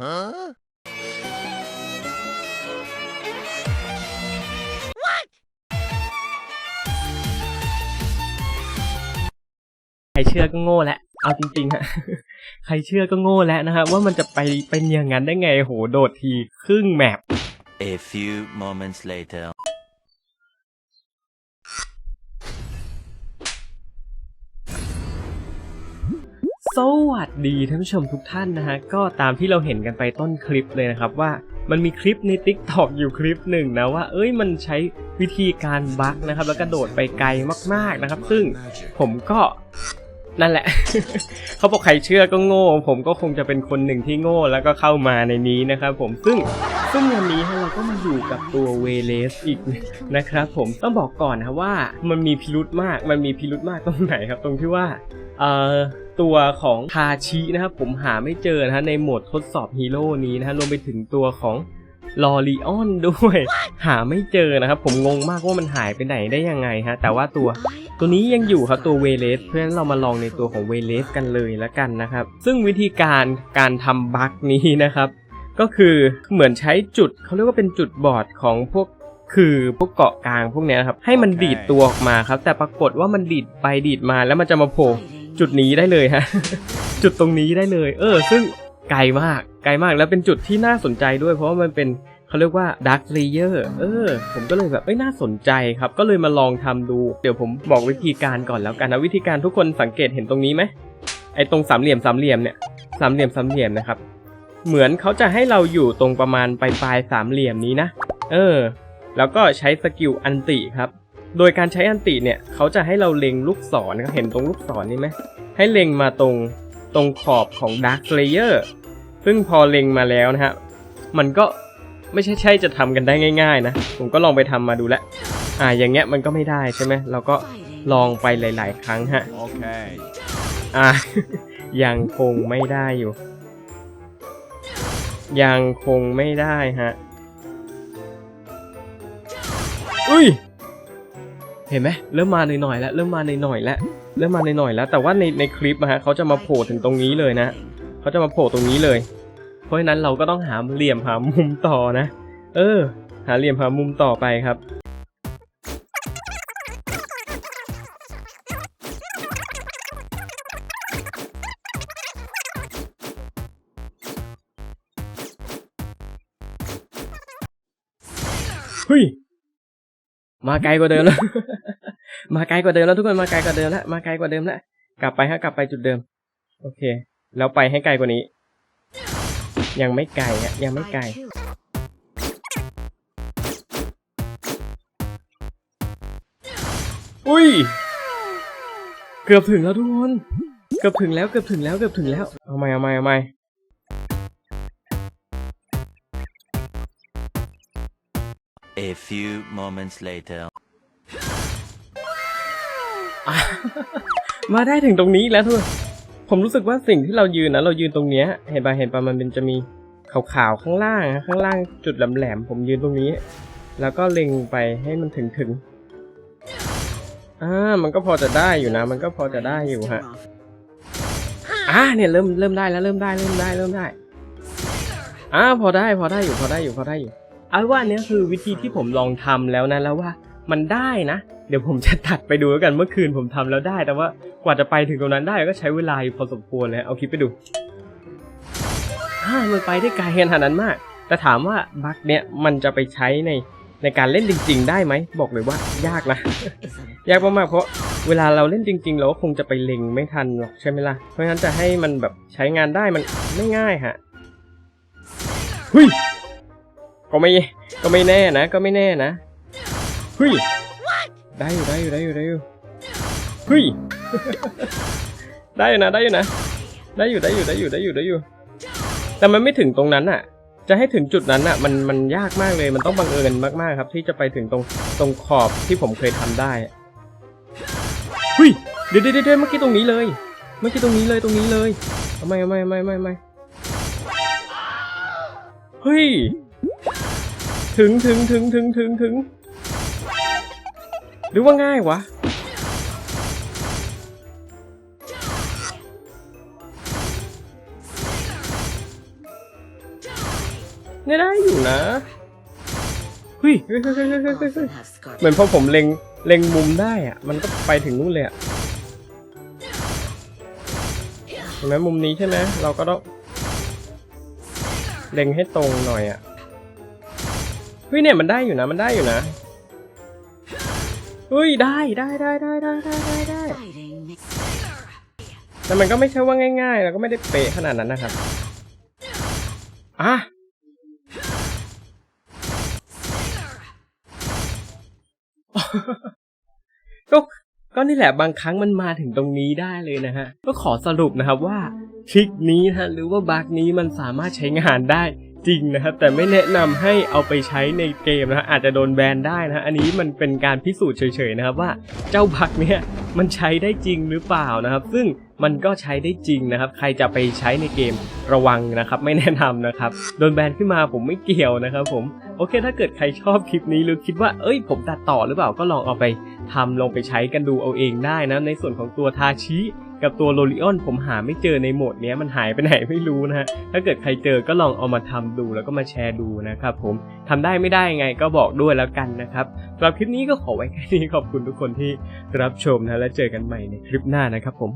Huh? ใครเชื่อก็โง่แหละ เอาจริงๆฮะ ใครเชื่อก็โง่แล้วนะครับว่ามันจะไปเป็นอย่างนั้นได้ไงโหโดดทีครึ่งแมป A few moments later. วัสดีท่านผู้ชมทุกท่านนะฮะ ก็ตามที่เราเห็นกันไปต้นคลิปเลยนะครับว่ามันมีคลิปใน t ิ k t o k อยู่คลิปหนึ่งนะว่า เอ้ยมันใช้วิธีการบั๊กนะครับ แล้วก็โดดไปไกลมากๆนะครับ ซึ่งผมก็นั่นแหละ เขาบอกใครเชื่อก็โง่ ผมก็คงจะเป็นคนหนึ่งที่โง่แล้วก็เข้ามาในนี้นะครับผมซึ่งซึ่งวันนี้เราก็มาอยู่กับตัวเวเลสอีกนะครับผมต้องบอกก่อนนะว่ามันมีพิรุธมากมันมีพิรุธมากตรงไหนครับ ตรงที่ว่าเอ่อ ตัวของทาชินะครับผมหาไม่เจอนะฮะในโหมดทดสอบฮีโร่นี้นะฮะรวมไปถึงตัวของลอรีออนด้วย หาไม่เจอนะครับ ผมงงมากว่ามันหายไปไหนได้ยังไงฮะ แต่ว่าตัวตัวนี้ยังอยู่ครับตัวเวเลสเพราะฉะนั้นเรามาลองในตัวของเวเลสกันเลยแล้วกันนะครับ ซึ่งวิธีการการทำบั๊กนี้นะครับ ก็คือเหมือนใช้จุดเขาเรียกว่าเป็นจุดบอดของพวกคือพวกเกาะกลางพวกเนี้ยนะครับให้มันดีดตัวออกมาครับ แต่ปรากฏว่ามันดีดไปดีดมาแล้วมันจะมาโผล่ จุดนี้ได้เลยฮะ จุดตรงนี้ได้เลย เออ ซึ่งไกลมากไกลมากแล้วเป็นจุดที่น่าสนใจด้วย เพราะว่ามันเป็นเขาเรียกว่า Dark Layer เออ ผมก็เลยแบบเอ้ยน่าสนใจครับ ก็เลยมาลองทำดู เดี๋ยวผมบอกวิธีการก่อนแล้วกันนะ วิธีการทุกคนสังเกตเห็นตรงนี้ไหมไอ้ตรงสามเหลี่ยมสามเหลี่ยมเนี่ยสามเหลี่ยมสามเหลี่ยมนะครับ เหมือนเขาจะให้เราอยู่ตรงประมาณปลายปลายสามเหลี่ยมนี้นะ เออ แล้วก็ใช้สกิลอันติครับ โดยการใช้อันติเนี่ยเขาจะให้เราเล็งลูกศรนะครับเห็นตรงลูกศรนี่ไหมให้เล็งมาตรงตรงขอบของ Dark Layer ซึ่งพอเล็งมาแล้วนะฮะมันก็ไม่ใช่ใช่จะทำกันได้ง่าย ๆ นะ ผมก็ลองไปทำมาดูแล้วอ่าอย่างเงี้ยมันก็ไม่ได้ใช่ไหมเราก็ลองไปหลาย ๆ ครั้งฮะ Okay. อ่ายังคงไม่ได้อยู่ ยังคงไม่ได้ฮะอุ้ย เห็นไหมเริ่มมาหน่อยๆแล้วเริ่มมาหน่อยๆแล้วเริ่มมาหน่อยๆแล้ว แต่ว่าในในคลิปอะฮะเขาจะมาโผล่ถึงตรงนี้เลยนะเขาจะมาโผล่ตรงนี้เลย เพราะฉะนั้นเราก็ต้องหาเหลี่ยมหามุมต่อนะ เออ หาเหลี่ยมหามุมต่อไปครับเฮ้ยมาไกลกว่าเดิมแล้ว มาไกลกว่าเดิมแล้วทุกคนมาไกลกว่าเดิมแล้วมาไกลกว่าเดิมแล้วกลับไปฮะกลับไปจุดเดิม โอเค แล้วไปให้ไกลกว่านี้ ยังไม่ไกลฮะยังไม่ไกลอุ้ย เกือบถึงแล้วทุกคนเกือบถึงแล้วเกือบถึงแล้วเกือบถึงแล้วเอาใหม่เอาใหม่เอาใหม่ มาได้ถึงตรงนี้แล้วทุกคนผมรู้สึกว่าสิ่งที่เรายืนนะเรายืนตรงเนี้ย เห็นปะเห็นปะมันเป็นจะมีขาวๆข้างล่างข้างล่างจุดแหลมๆผมยืนตรงนี้ แล้วก็เล็งไปให้มันถึงถึงอ่ามันก็พอจะได้อยู่นะ มันก็พอจะได้อยู่ฮะอ่าเนี่ยเริ่มเริ่มได้แล้วเริ่มได้เริ่มได้เริ่มได้อ่าพอได้พอได้อยู่พอได้อยู่พอได้อยู่เอาว่าเนี้ยคือวิธีที่ผมลองทำแล้วนะแล้วว่า มันได้นะ เดี๋ยวผมจะตัดไปดูแล้วกันเมื่อคืนผมทำแล้วได้ แต่ว่ากว่าจะไปถึงตรงนั้นได้ก็ใช้เวลาอยู่พอสมควรเลยเอาคลิปไปดูอ่ามันไปได้ไกลขนาดนั้นมาก แต่ถามว่าบั๊กเนี้ยมันจะไปใช้ในในการเล่นจริง ๆ ได้ไหมบอกเลยว่ายากนะยากมากๆเพราะเวลาเราเล่นจริง ๆ เราก็คงจะไปเล็งไม่ทันหรอกใช่ไหมล่ะเพราะฉะนั้นจะให้มันแบบใช้งานได้มันไม่ง่ายฮะเฮ้ยก็ไม่ก็ไม่แน่นะ ก็ไม่แน่นะ ฮ้ยได้อยู่ได้อยู่ได้อยู่ได้อยู่เฮ้ยได้อยู่นะได้อยู่นะ ได้อยู่ได้อยู่ได้อยู่ได้อยู่ได้อยู่ แต่มันไม่ถึงตรงนั้นอะจะให้ถึงจุดนั้นอะมันมันยากมากเลยมันต้องบังเอิญมากๆครับ ที่จะไปถึงตรงตรงขอบที่ผมเคยทำได้อะเฮ้ยเดี๋ยวเดี๋ยวเดี๋ยวเมื่อกี้ตรงนี้เลยเมื่อกี้ตรงนี้เลยตรงนี้เลยเอาไม่เอาไม่เอาไม่ไม่ไม่เฮ้ยถึงถึงถึงถึงถึงถึง หรือว่าง่ายวะเนี่ยได้อยู่นะเฮ้ยเฮ้ยเฮ้ยเฮ้ยเฮ้ยเฮ้ยเหมือนพอผมเล็งเล็งมุมได้อะมันก็ไปถึงนู่นเลยอะเห็นไหมมุมนี้ใช่ไหมเราก็ต้องเล็งให้ตรงหน่อยอะเฮ้ยเนี่ยมันได้อยู่นะมันได้อยู่นะ เฮ้ยได้ได้ได้ได้ได้ได้ได้ได้แต่มันก็ไม่ใช่ว่าง่ายๆ แล้วก็ไม่ได้เป๊ะขนาดนั้นนะครับอะก็ก็นี่แหละบางครั้งมันมาถึงตรงนี้ได้เลยนะฮะ ก็ขอสรุปนะครับว่าทริคนี้นะฮะหรือว่าบั๊กนี้มันสามารถใช้งานได้ จริงนะครับ แต่ไม่แนะนำให้เอาไปใช้ในเกมนะฮะอาจจะโดนแบนได้นะฮะอันนี้มันเป็นการพิสูจน์เฉยๆนะครับว่าเจ้าบักเนี่ยมันใช้ได้จริงหรือเปล่านะครับ ซึ่งมันก็ใช้ได้จริงนะครับ ใครจะไปใช้ในเกมระวังนะครับ ไม่แนะนำนะครับ โดนแบนขึ้นมาผมไม่เกี่ยวนะครับ ผมโอเค ถ้าเกิดใครชอบคลิปนี้หรือคิดว่าเอ้ย ผมตัดต่อหรือเปล่าก็ลองเอาไปทำลงไปใช้กันดูเอาเองได้นะในส่วนของตัวทาชิ กับตัวโลลิออนผมหาไม่เจอในโหมดนี้มันหายไปไหนไม่รู้นะฮะ ถ้าเกิดใครเจอก็ลองเอามาทำดูแล้วก็มาแชร์ดูนะครับผมทำได้ไม่ได้ยังไงก็บอกด้วยแล้วกันนะครับสำหรับคลิปนี้ก็ขอไว้แค่นี้ขอบคุณทุกคนที่รับชมนะและเจอกันใหม่ในคลิปหน้านะครับผม